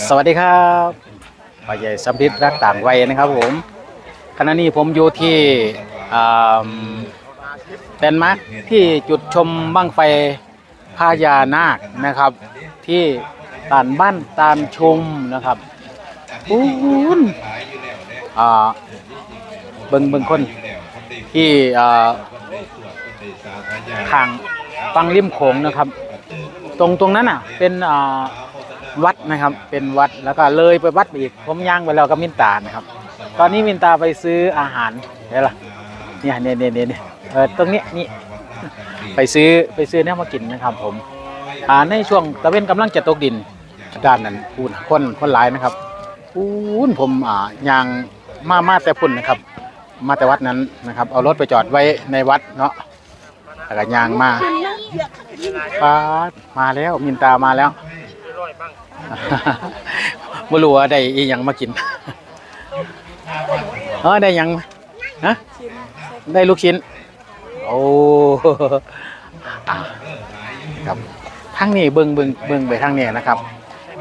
สวัสดีครับปาใหญ่สัมพิษรักต่างวัยนะครับผมขณะนี้ผมอยู่ที่แลนด์มาร์คที่จุดชมบั้งไฟพญานาคนะครับ ที่ตานบ้านตานชมนะครับปูนอ่าเบิงเบิงคนที่อ่าทางฟังริมโขงนะครับ ตรงตรงนั้นอะเป็นอ่า วัดนะครับ เป็นวัดแล้วก็เลยไปวัดไปอีกผมย่างไปแล้วกับมินตานะครับ ตอนนี้มินตาไปซื้ออาหารเดี๋ยวล่ะเนี่ยเนี่ยเนี่ยเนี่ยเนี่ยเออตรงเนี้ยนี่ไปซื้อไปซื้อเนี่ยมากินนะครับ ผมอ่าในช่วงตะเวนกำลังจะตกดินด้านนั้นพูนคนคนหลายนะครับพูนผมอ่าย่างมามาแต่พุ่นนะครับ มาแต่วัดนั้นนะครับ เอารถไปจอดไว้ในวัดเนาะแล้วก็ย่างมาปาดมาแล้วมินตามาแล้ว ไม่รู้ว่าได้อีหยังมากินเออได้หยังฮะได้ลูกชิ้น โอ้อะครับทางนี้เบิงเบิงเบิงไปทางนี้นะครับ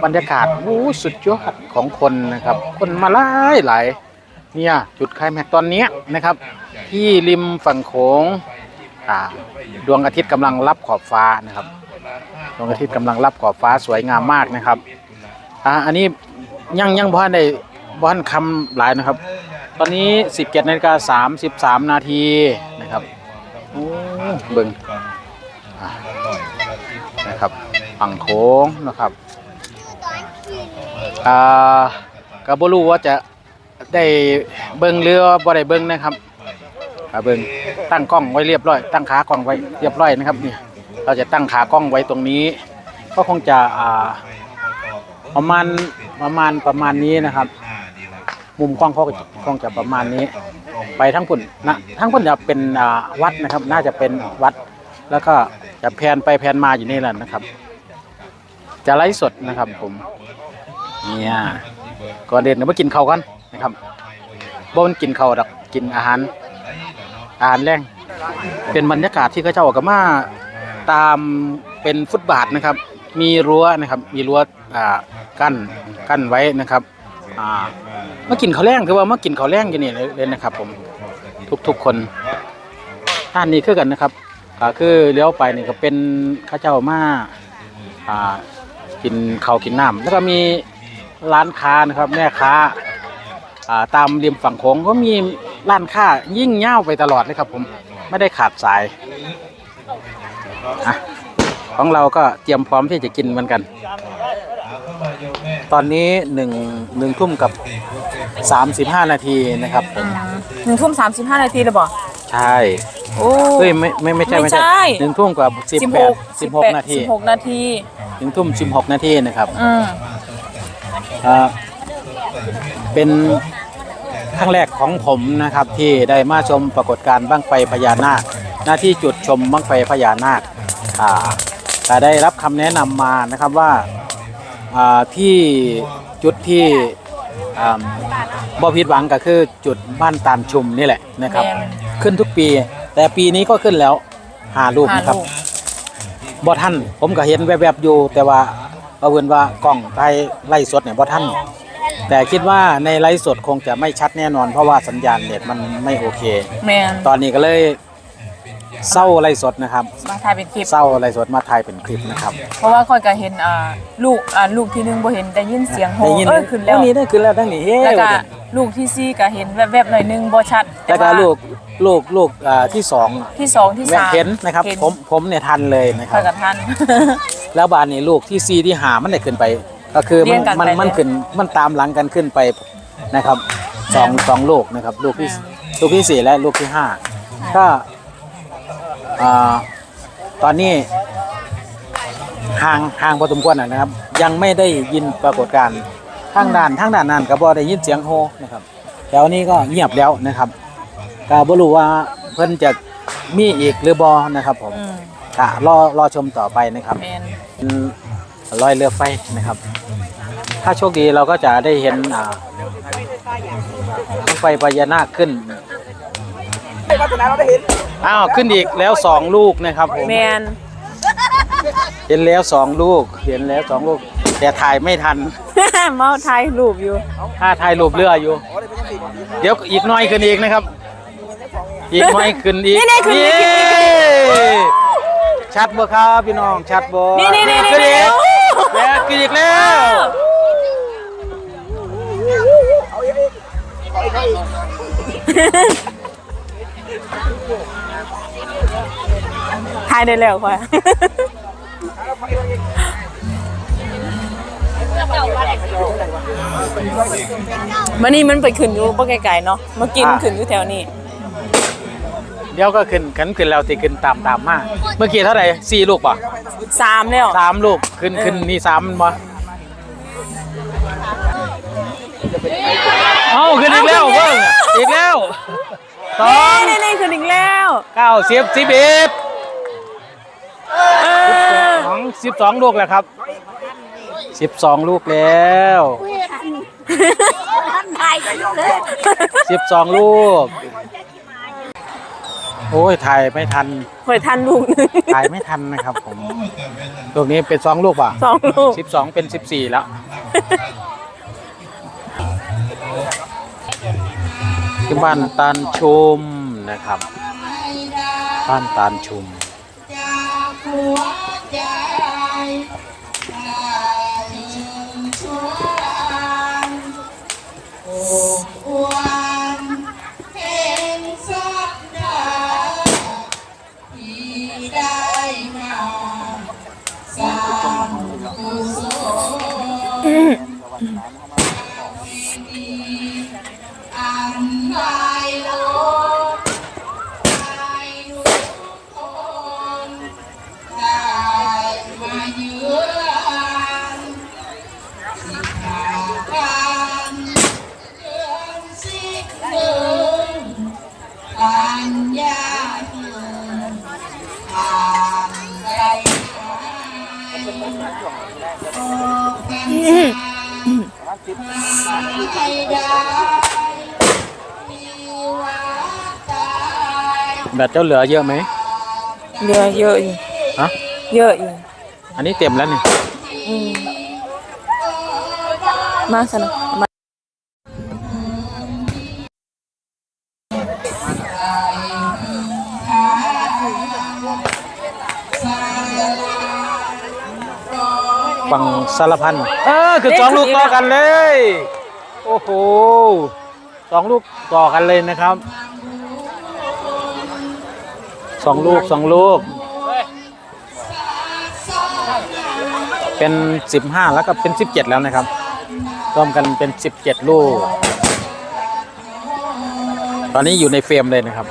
บรรยากาศโอ้สุดยอดของคนนะครับ คนมาหลายหลายเนี่ยจุดไคลแม็กตอนเนี้ยนะครับ ที่ริมฝั่งโขงอ่าดวงอาทิตย์กำลังรับขอบฟ้านะครับ วงอาทิตย์กำลังรับขอบฟ้าสวยงามมากนะครับอ่าอันนี้ยังยังบ้านได้บ้านคำหลายนะครับ ตอนนี้ 17นาฬิกา33 นาทีนะครับโอ้เบิ่งนะครับฝั่งโค้งนะครับอ่าก็บ่รู้ว่าจะได้เบิ่งหรือบ่ได้เบิ่งนะครับอ่าเบิ่งตั้งกล้องไว้เรียบร้อย ตั้งขากล้องไว้เรียบร้อยนะครับเนี่ย เราจะตั้งขากล้องไว้ตรงนี้ ก็คงจะประมาณประมาณประมาณนี้นะครับ มุมกล้องเขาก็คงจะประมาณนี้ ไปทั้งพุ่นนะทั้งพุ่นจะเป็นวัดนะครับ น่าจะเป็นวัด แล้วก็จะแพนไปแพนมาอยู่นี่แหละนะครับ จะไลฟ์สดนะครับผมเนี่ยก่อนเดินเดี๋ยวมากินข้าวกันนะครับบ่นกินข้าวดอกกินอาหารอาหารแรงเป็นบรรยากาศที่เขาเจ้าก็มา ตามเป็นฟุตบาทนะครับ มีรั้วนะครับ มีรั้วอ่ากั้นกั้นไว้นะครับอ่ามากินข้าวแรงคือว่ามากินข้าวแรงอยู่นี่เลยนะครับ ผมทุกๆคนท่านนี้คือกันนะครับก็คือเลี้ยวไปนี่ก็เป็นข้าเจ้ามาอ่ากินข้าวกินน้ำแล้วก็มีร้านค้านะครับ แม่ค้าอ่าตามริมฝั่งโขงก็มีร้านค้ายิ่งเง่าไปตลอดเลยครับ ผมไม่ได้ขาดสาย อะของเราก็เตรียมพร้อมที่จะกินเหมือนกัน ตอนนี้หนึ่งหนึ่งทุ่มกับสามสิบห้านาทีนะครับผมหนึ่งทุ่มสามสิบห้านาทีเลยบ่ใช่โอ้เฮ้ยไม่ไม่ไม่ใช่ไม่ใช่หนึ่งทุ่มกับสิบแปดสิบหกนาทีสิบหกนาทีหนึ่งทุ่มสิบหกนาทีนะครับอืมอ่าเป็นครั้งแรกของผมนะครับที่ได้มาชมปรากฏการณ์บั้งไฟพญานาค หน้าที่จุดชมบั้งไฟพญานาค อ่าแต่ได้รับคำแนะนำมานะครับว่าอ่าที่จุดที่อ่าบ่ผิดหวังก็คือจุดบ้านตานชุมนี่แหละนะครับ แม่นขึ้นทุกปี แต่ปีนี้ก็ขึ้นแล้วหารูปห้านะครับลูกบ่ท่านผมก็เห็นแวบๆอยู่ แต่ว่าเอาเวินว่ากล้องไทยไล่สดเนี่ยบ่ท่านแต่คิดว่าในไลฟ์สดคงจะไม่ชัดแน่นอน เพราะว่าสัญญาณเน็ตมันไม่โอเคแมนตอนนี้ก็เลย เศร้าไลฟ์สดนะครับมาถ่ายเป็นคลิป เศร้าไลฟ์สดมาถ่ายเป็นคลิปนะครับเพราะว่าค่อยก็เห็นอ่าลูกอ่าลูกที่หนึงบ่เห็นได้ยินเสียงโฮได้ยินเออขึ้นแล้วเอ้ยนี่ได้ขึ้นแล้วทั้งนี้เฮ้แล้วก็ลูกที่สี่ก็เห็นแวบๆหน่อยนึงบ่ชัดแล้วก็าลูกลูกลูกอ่าที่สองที่สองที่สามเห็นนะครับห็ผมผมเนี่ยทันเลยนะคค่รัอบ ยกับทันแล้วบานนี้ลูกที่ซีที่หามันได้ขึ้นไป ก็คือเรีมัยนงกันมันไปมันเลยขึ้นมันตามหลังกันขึ้นไปนะครับสองสองลูกนะครับ ลูกที่อืมลูกที่สี่และลูกที่ห้าก็ อ่าตอนนี้ห่างห่างพอสมควรนะครับ ยังไม่ได้ยินปรากฏการณ์ทางด้านทางด้านนั้นก็บ่ได้ยินเสียงโฮนะครับแถวนี้ก็เงียบแล้วนะครับก็บ่รู้ว่าเพิ่นจะมีอีกหรือบ่นะครับ ผมอืมก็รอรอชมต่อไปนะครับ แมนเป็นลอยเรือไฟนะครับ ถ้าโชคดีเราก็จะได้เห็นอ่ารถไฟพญานาคขึ้น อ้าวขึ้นอีกแล้วสองลูกนะครับผมแมนเห็นแล้วสองลูก เห็นแล้วสองลูก แต่ถ่ายไม่ทัน เมาถ่ายรูปอยู่ถ้าถ่ายรูปเรืออยู่ เดี๋ยวอีกน้อยขึ้นอีกนะครับ อีกน้อยขึ้นอีกนี่ๆขึ้นอีกขึ้นอีกขึ้นอีกชัดบ่ครับพี่น้องชัดบ่นี่นี่นี่ขึ้นอีกแล้วขึ้นอีกแล้วายได้แล้วค่ะมันนี่มันไปขึ้นอยู่บ่ไกลๆเนาะมากินขึ้นอยู่แถวนี้ เดี๋ยวก็ขึ้นขันขึ้นแล้วติขึ้นตามตามมา เมื่อกี้เท่าไหร่สี่ลูกป่ะสามแล้วสามลูกขึ้นขึ้นนี่สามมันบ่เอ้าขึ้นอีกแล้วเพิ่งอีกแล้วสองนี่นี่ขึ้นอีกแล้วเก้าสิบสิบเอ็ดเออ สองสิบสองลูกแล้วครับสิบสองลูกแล้วสิบสองลูก โอ้ยถ่ายไม่ทันเคยทันลูกหนึงถ่ายไม่ทันนะครับผมลูกนี้เป็นสองลูกป่ะสองลูกสิบสองเป็นสิบสี่แล้วที่บ้านตาลชุมนะครับบ้านตาลชุม sky. แบตเจ้าเหลือเยอะไหมเหลือเยอะอยู่ฮะเยอะอยู่อันนี้เต็มแล้วนี่อืมมาสนะมาฟังสารพันเออคือสองลูกต่อกันเลย โอ้โหสองลูกต่อกันเลยนะครับ สองลูกสองลูก เป็นสิบห้าแล้วก็เป็นสิบเจ็ดแล้วนะครับ รวมกันเป็นสิบเจ็ดลูก ตอนนี้อยู่ในเฟรมเลยนะครับ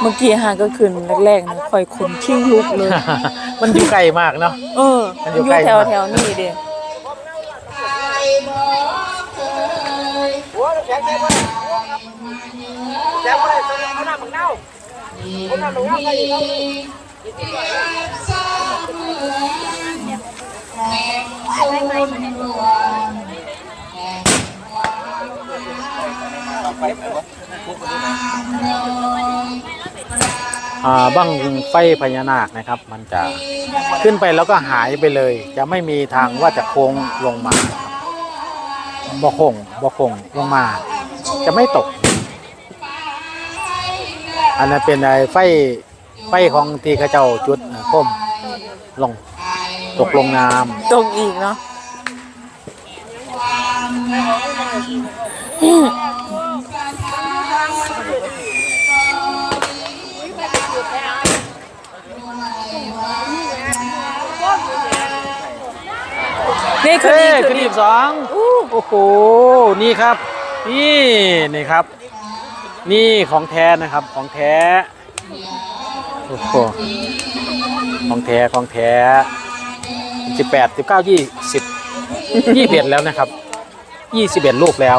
เมื่อกี้หาก็ขึ้นแรกๆนะคอยขนคิ้งลุกเลย มันอยู่ไกลมากเนาะเออมันออยู่ยู่ใกล้แถวมากแถวๆนี้เด้อ่าบั้งไฟพญานาคนะครับ มันจะขึ้นไปแล้วก็หายไปเลย จะไม่มีทางว่าจะโค้งลงมาบ่คงบ่คงลงมา จะไม่ตก อันนั้นเป็นไอ้ไฟไฟของที่เขาเจ้าจุดน่ะคมลง ตกลงน้ำตรงอีกเนาะ นี่คือเอ้นี่ยคืขึ้อนนี่อีกสองโอ้โห นี่ครับ นี่นี่ครับ นี่ของแท้นะครับของแท้โอ้โหของแท้ของแท้สิบแปดสิบเก้ายี่สิบยี่สิบเอ็ดแล้วนะครับยี่สิบเอ็ดลูกแล้ว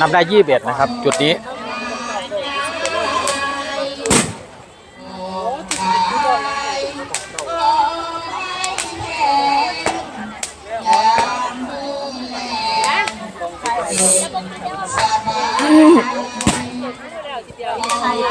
นับได้ยี่สิบเอ็ดนะครับ จุดนี้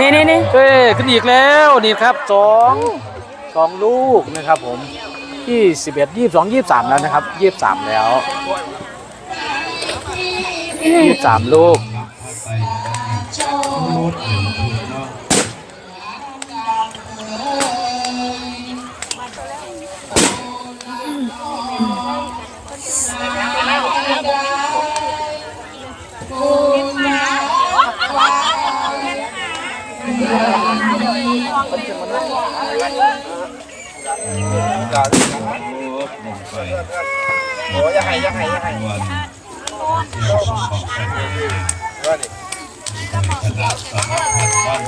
นี่นี่นี่เอ้ยขึ้นอีกแล้วนี่ครับสองสองลูกนะครับผมยี่สิบเอ็ดยี่สิบสองยี่สิบสามแล้วนะครับยี่สิบสามแล้วยี่สิบสามลูก โอ้ยยังไงยังไงยังไงวันเที่ยวชมของแผ่นดินคณะสารพัดบ้าน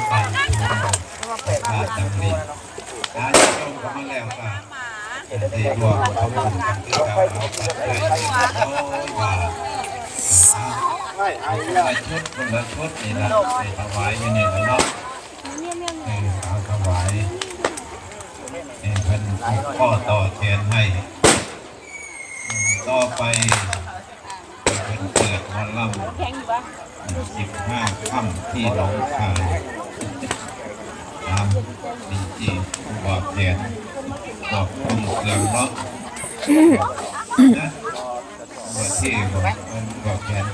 ไอ้เนี่ยชุดคนละชุดนี่นะใส่ถวายอยู่นี่แล้วเนาะเออเอาถวายเออเป็ต่อแทนให้ ต่อไปเป็นเกิดวันล่ำสิบห้าค่ำที่หนองคายตามดีจีบอกแทนบอกคุณเครื่องเนาะบอกที่บอกบอกแทน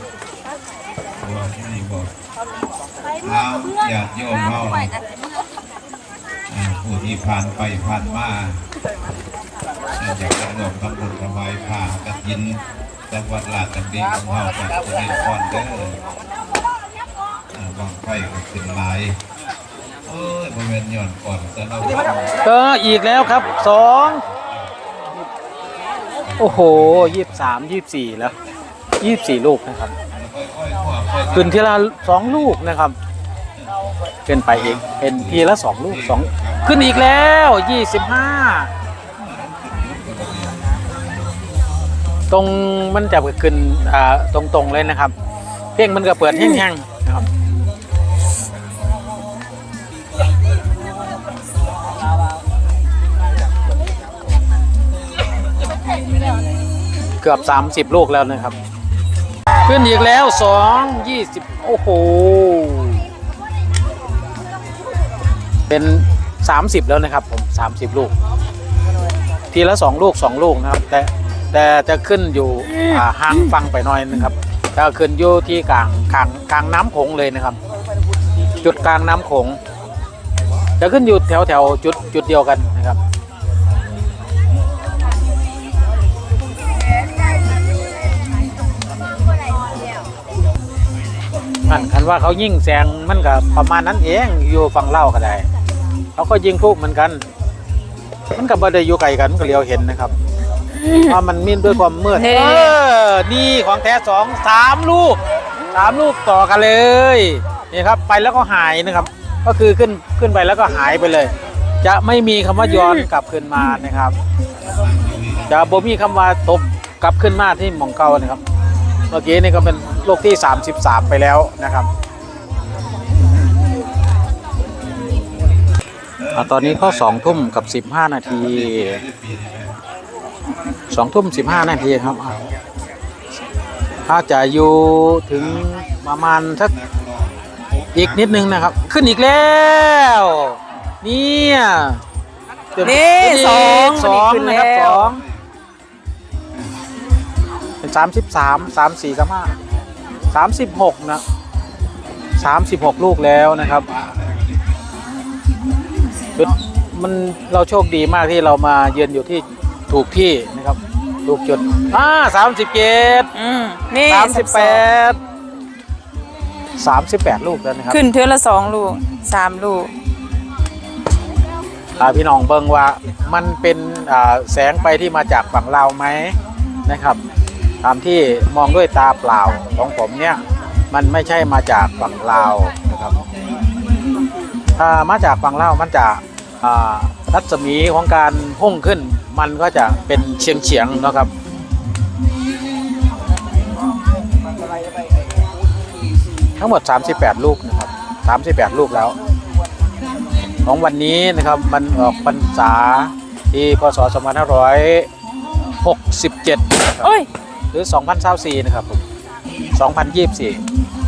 บอกที่บอกเอาญาติโยมเฮาอ่า ผู้ที่ผ่านไปผ่านมาอยากจะรวมทำบุญถวายผ้ากฐินจังหวัดราชบุรีของเราจากจะได้พรเด้ออ่าบางไฟก็ขึ้นหลายเอ้ยบริเวณย้อนก่อนจะเราเอออีกแล้วครับสองโอ้โหยี่สิบสามยี่สิบสี่แล้วยี่สิบสี่ลูกนะครับค่อยๆหัวค่อยขึ้นทีละสองลูกนะครับขึ้นไปอีกเป็นทีละสองลูกสอง ขึ้นอีกแล้วยี่สิบห้าตรงมันจะขึ้นอ่าตรงๆเลยนะครับ เพ่งมันก็เปิดแห้งๆนะครับเกือบ 30 ลูกแล้วนะครับ ขึ้นอีกแล้วสองยี่สิบโอ้โห เป็น สามสิบแล้วนะครับผมสามสิบลูก ทีละสองลูกสองลูกนะครับ แต่แต่จะขึ้นอยู่ห่างฟังไปหน่อยนะครับจะขึ้นอยู่ที่กลางกลางกลางน้ำโขงเลยนะครับ จุดกลางน้ำโขงจะขึ้นอยู่แถวแถวจุดจุดเดียวกันนะครับมันคันว่าเขายิ่งแสงมันก็ประมาณนั้นเองอยู่ฝั่งเล่าก็ได้ เขาก็ยิงพลุเหมือนกัน มันก็บ่ได้อยู่ไกลกันก็เลียวเห็นนะครับเพราะมันมีด้วยความมืดนี่เออนี่ของแท้สองสามลูกสามลูกต่อกันเลยนี่ครับ ไปแล้วก็หายนะครับ ก็คือขึ้นขึ้นไปแล้วก็หายไปเลย จะไม่มีคำว่าย้อนกลับคืนมานะครับ จะบ่มีคำว่าตบกลับขึ้นมาที่หมองเก่านะครับ เมื่อกี้นี่ก็เป็นโลกที่ 33 ไปแล้วนะครับ ตอนนี้ก็2ทุ่มกับ15นาที2ทุ่ม15นาทีครับอ่าถ้าจะอยู่ถึงประมาณสักอีกนิดนึงนะครับ ขึ้นอีกแล้วเนี่ยเดี๋ยวนี่สองสองขึ้นนะครับแล้สวองเป็นสามสิบสามสามสี่สามห้าสามสิบหกนะสามสิบหกลูกแล้วนะครับ จุดมันเราโชคดีมากที่เรามาเยือนอยู่ที่ถูกที่นะครับ ถูกจุดอ่าสามสิบเจ็ดอืมนี่สามสิบแปดสามสิบแปดลูกแล้วนะครับ ขึ้นเทือละสองลูกสามลูกอ่าพี่น้องเบิ่งว่ามันเป็นอ่าแสงไปที่มาจากฝั่งลาวไหมนะครับ ตามที่มองด้วยตาเปล่าของผมเนี่ย มันไม่ใช่มาจากฝั่งลาวนะครับนะครับ ถ้ามาจากฝั่งลาวมันจะอ่ารัศมีของการพุ่งขึ้น มันก็จะเป็นเฉียงเฉียงๆนะครับทั้งหมด 38 ลูกนะครับ 38 ลูกแล้ว ของวันนี้นะครับมันออกพรรษาที่พศ 2567 นะครับโอ้ยหรือ 2024 นะครับผม2024